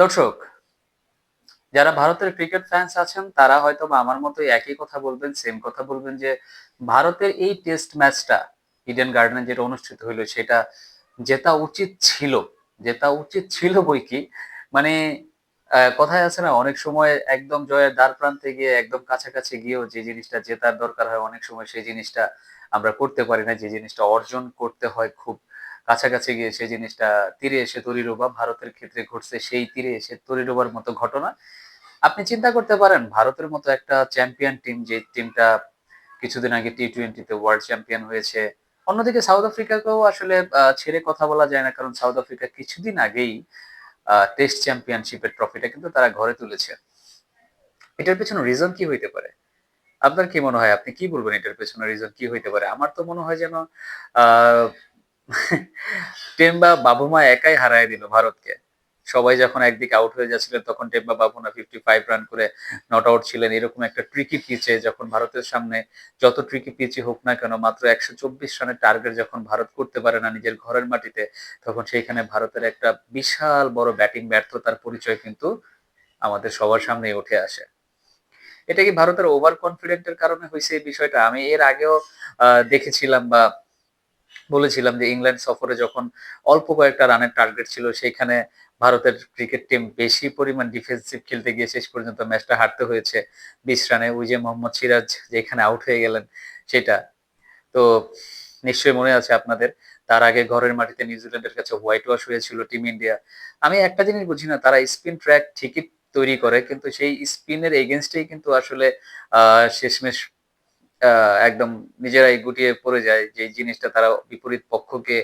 দর্শক, যারা ভারতের ক্রিকেট ফ্যান্স আছেন, তারা হয়তো বা আমার মতো একই কথা বলবেন সেম কথা বলবেন যে ভারতের এই টেস্ট ম্যাচটা ইডেন গার্ডেনে যেটা অনুষ্ঠিত হইল, সেটা জেতা উচিত ছিল, জেতা উচিত ছিল বই কি? মানে কথায় আছে না, অনেক সময় একদম জয়ের দ্বার প্রান্তে গিয়ে, একদম কাছাকাছি গিয়েও যে জিনিসটা জেতার দরকার হয়, অনেক সময় সেই জিনিসটা আমরা করতে পারি না, যে জিনিসটা অর্জন করতে হয় খুব কাছাকাছি গিয়ে সেই জিনিসটা তীরে এসে তরিডোবা ভারতের ক্ষেত্রে ঘটছে সেই তীরে এসে তরিডোবার মতো ঘটনা। আপনি চিন্তা করতে পারেন, ভারতের মতো একটা চ্যাম্পিয়ন টিম যে টিমটা কিছুদিন আগে টি টোয়েন্টিতে ওয়ার্ল্ড চ্যাম্পিয়ন হয়েছে, অন্যদিকে সাউথ আফ্রিকাকেও আসলে ছেড়ে কথা বলা যায় না, কারণ সাউথ আফ্রিকা কিছুদিন আগেই টেস্ট চ্যাম্পিয়নশিপের ট্রফিটা কিন্তু তারা ঘরে তুলেছে। এটার পেছনে রিজন কি হইতে পারে? আপনার কি মনে হয়? আপনি কি বলবেন এটার পেছনে রিজন কি হইতে পারে? আমার তো মনে হয় যেন, আহ টেম্বা বাবুমা একাই হারায় দিল ভারতকে। সবাই যখন একদিকে আউট হয়ে যাচ্ছিলেন, তখন Temba Bavuma fifty five run করে নট আউট ছিলেন। এরকম একটা ট্রিকি পিচে যখন ভারতের সামনে যত ট্রিকি পিচই হোক না কেন, মাত্র একশো চব্বিশ রানের টার্গেট যখন ভারত করতে পারে না নিজের ঘরের মাটিতে, তখন সেইখানে ভারতের একটা বিশাল বড় ব্যাটিং ব্যর্থতার পরিচয় কিন্তু আমাদের সবার সামনেই উঠে আসে। এটা কি ভারতের ওভার কনফিডেন্টের কারণে হয়েছে এই বিষয়টা? আমি এর আগেও দেখেছিলাম বা বলেছিলাম যে ইংল্যান্ড সফরে যখন অল্প কয়েকটা রানের টার্গেট ছিল, সেইখানে ভারতের ক্রিকেট টিম বেশি পরিমাণ ডিফেন্সিভ খেলতে গিয়ে শেষ পর্যন্ত ম্যাচটা হারতে হয়েছে। বিশ রানে ওই যে মোহাম্মদ সিরাজ যেখানে আউট হয়ে গেলেন, সেটা। তো নিশ্চয়ই মনে আছে আপনাদের, তার আগে ঘরের মাটিতে নিউজিল্যান্ডের কাছে হোয়াইট ওয়াশ হয়েছিল টিম ইন্ডিয়া আমি একটা জিনিস বুঝি না, তারা স্পিন ট্র্যাক ঠিকই তৈরি করে, কিন্তু সেই স্পিনের এগেনস্টেই কিন্তু আসলে, আহ, শেষমেশ একদম নিজেরাই গুটিয়ে পড়ে যায় যে জিনিসটা তারা বিপরীত পক্ষকে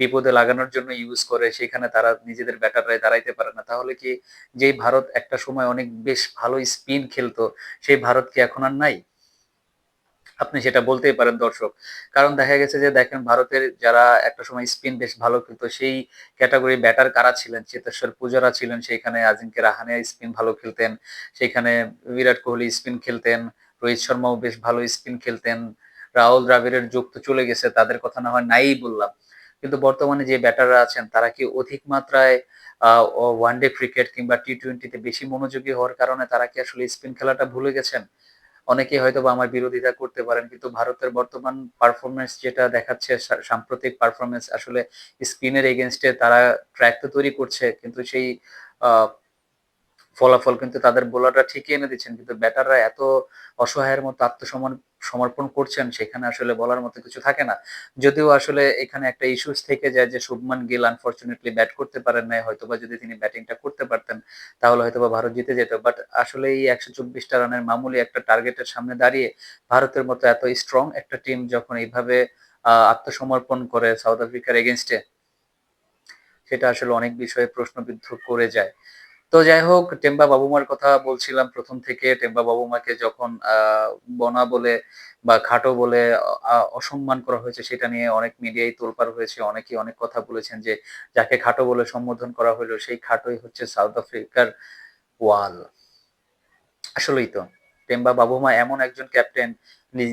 বিপদে লাগানোর জন্য ইউজ করে, সেখানে তারা নিজেদের ব্যাটাররাই দাঁড়াইতে পারে না। তাহলে কি যেই ভারত একটা সময় অনেক বেশ ভালো স্পিন খেলতো, সেই ভারত কি এখন আর নাই? আপনি সেটা বলতেই পারেন দর্শক। কারণ দেখা গেছে যে দেখেন ভারতের যারা একটা সময় স্পিন বেশ ভালো খেলতো, সেই ক্যাটাগরি ব্যাটার কারা ছিলেন? চেতেশ্বর পূজারা ছিলেন সেইখানে আজিঙ্কে রাহানে স্পিন ভালো খেলতেন সেইখানে বিরাট কোহলি স্পিন খেলতেন রোহিত শর্মাও বেশ ভালো স্পিন খেলতেন। রাহুল দ্রাবিড়ের যুগ তো চলে গেছে, তাদের কথা না হয় নাই বললাম। কিন্তু বর্তমানে যে ব্যাটাররা আছেন, তারা কি অধিক মাত্রায় ওয়ানডে ক্রিকেট কিংবা টি টোয়েন্টিতে বেশি মনোযোগী হওয়ার কারণে তারা কি আসলে স্পিন খেলাটা ভুলে গেছেন? অনেকে হয়তো আমার বিরোধিতা করতে পারেন, কিন্তু ভারতের বর্তমান পারফরমেন্স যেটা দেখাচ্ছে সাম্প্রতিক পারফরমেন্স আসলে স্পিনের এগেনস্টে তারা ট্র্যাক তো তৈরি করছে, কিন্তু সেই ফলাফল কিন্তু তাদের বোলাররা ঠিকই এনে দিচ্ছেন। কিন্তু ব্যাটাররা এত অসহায়ের মতো আত্মসমর্পণ সমর্পণ করছেন, সেখানে আসলে বলার মতো কিছু থাকে না। যদিও আসলে এখানে একটা ইস্যুস থেকে যায় যে শুভমান গিল আনফরচুনেটলি ব্যাট করতে পারেন নাই, হয়তোবা যদি তিনি ব্যাটিংটা করতে পারতেন, তাহলে হয়তোবা ভারত জিতে যেত। বাট আসলে এই একশো চব্বিশটা রানের মামুলি একটা টার্গেটের সামনে দাঁড়িয়ে ভারতের মতো এত স্ট্রং একটা টিম যখন এইভাবে আত্মসমর্পণ করে সাউথ আফ্রিকার এগেনস্টে সেটা আসলে অনেক বিষয়ে প্রশ্নবিদ্ধ করে যায়। তো যাই হোক টেম্বা বাবুমার কথা বলছিলাম প্রথম থেকে। টেম্বা বাবুমাকে যখন বনা বলে বা খাটো বলে অসম্মান করা হয়েছে, সেটা নিয়ে অনেক মিডিয়ায় তোলপাড় হয়েছে। অনেকেই অনেক কথা বলেছেন যে, যাকে খাটো বলে সম্বোধন করা হলো, সেই খাটোই হচ্ছে সাউথ আফ্রিকার ওয়াল। আসলেই তো টেম্বা বাবুমা এমন একজন ক্যাপ্টেন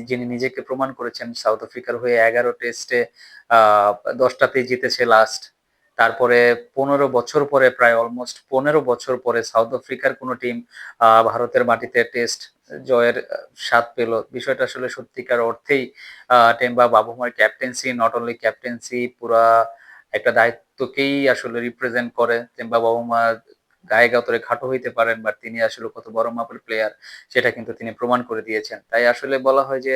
যিনি নিজেকে প্রমাণ করেছেন সাউথ আফ্রিকার হয়ে এগারো টেস্টে আহ দশটাতেই জিতেছে লাস্ট। তারপরে পনেরো বছর পরে, প্রায় অলমোস্ট পনেরো বছর পরে সাউথ আফ্রিকার কোনো টিম ভারতের মাটিতে টেস্ট জয়ের স্বাদ পেল। বিষয়টা আসলে সত্যিকার অর্থেই টেম্বা বাবুমার ক্যাপ্টেন্সি নট অনলি ক্যাপ্টেন্সি পুরা একটা দায়িত্বকেই আসলে রিপ্রেজেন্ট করে। টেম্বা বাবুমা গায়ে গাতরে খাটো হইতে পারেন বাট তিনি আসলে কত বড় মাপের প্লেয়ার সেটা কিন্তু তিনি প্রমাণ করে দিয়েছেন। তাই আসলে বলা হয় যে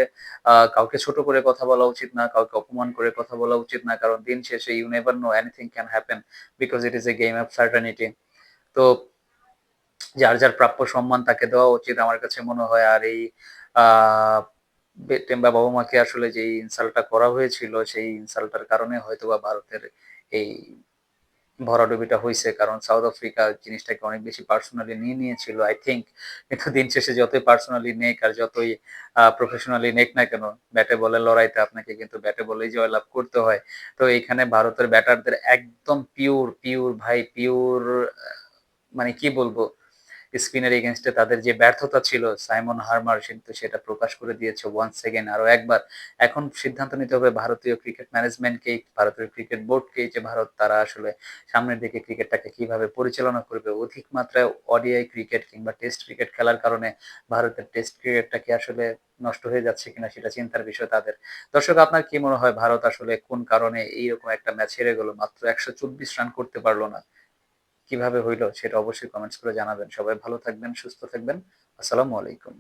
কাউকে ছোট করে কথা বলা উচিত না, কাউকে অপমান করে কথা বলা উচিত না, কারণ দিন শেষে you never know anything can happen because it is a game of certainty তো যার যার প্রাপ্য সম্মান তাকে দেওয়া উচিত আমার কাছে মনে হয়। আর এই বে- টেম্বা বাবা মাকে আসলে যে ইনসাল্টটা করা হয়েছিল, সেই ইনসাল্টটার কারণে হয়তো বা ভারতের এই ভরাডুবিটা হয়েছে কারণ সাউথ আফ্রিকা জিনিসটাকে অনেক বেশি পার্সোনালি নিয়ে নিয়েছিল। আই থিঙ্ক কিন্তু দিন শেষে যতই পার্সোনালি নেক আর যতই প্রফেশনালি নেক না কেন, ব্যাটে বলে লড়াইতে আপনাকে কিন্তু ব্যাটে বলেই জয়লাভ করতে হয়। তো এইখানে ভারতের ব্যাটারদের একদম পিওর পিওর ভাই পিওর মানে কি বলব স্পিনের এগেনস্টে তাদের যে ব্যর্থতা ছিল, সাইমন হারমার কিন্তু সেটা প্রকাশ করে দিয়েছে ওয়ান্স সেকেন্ড আরও একবার। এখন সিদ্ধান্ত নিতে হবে ভারতীয় ক্রিকেট ম্যানেজমেন্টকেই ভারতীয় ক্রিকেট বোর্ডকেই যে ভারত তারা আসলে সামনের দিকে ক্রিকেটটাকে কীভাবে পরিচালনা করবে। অধিক মাত্রায় ওডিআই ক্রিকেট কিংবা টেস্ট ক্রিকেট খেলার কারণে ভারতের টেস্ট ক্রিকেটটাকে আসলে নষ্ট হয়ে যাচ্ছে কিনা সেটা চিন্তার বিষয় তাদের। দর্শক, আপনার কি মনে হয়, ভারত আসলে কোন কারণে এইরকম একটা ম্যাচ হেরে গেল? মাত্র একশো চব্বিশ রান করতে পারল না। কীভাবে হইল সেটা অবশ্যই কমেন্টস করে জানাবেন। সবাই ভালো থাকবেন সুস্থ থাকবেন। আসসালামু আলাইকুম।